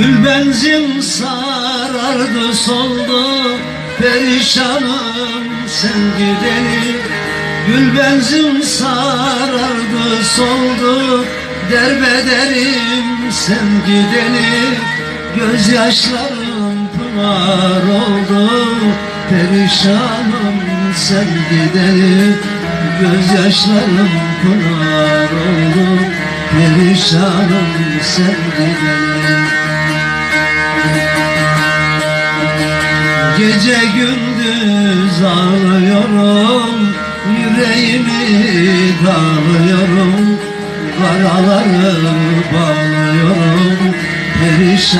Gül benzin sarardı soldu Perişanım sen gideli Gül benzin sarardı soldu Derbederim sen gideli Gözyaşlarım pınar oldu Perişanım sen gideli Gözyaşlarım pınar oldu Perişanım sen gideli Gece gündüz ağlıyorum Yüreğimi dağlıyorum. Karaları bağlıyorum Perişan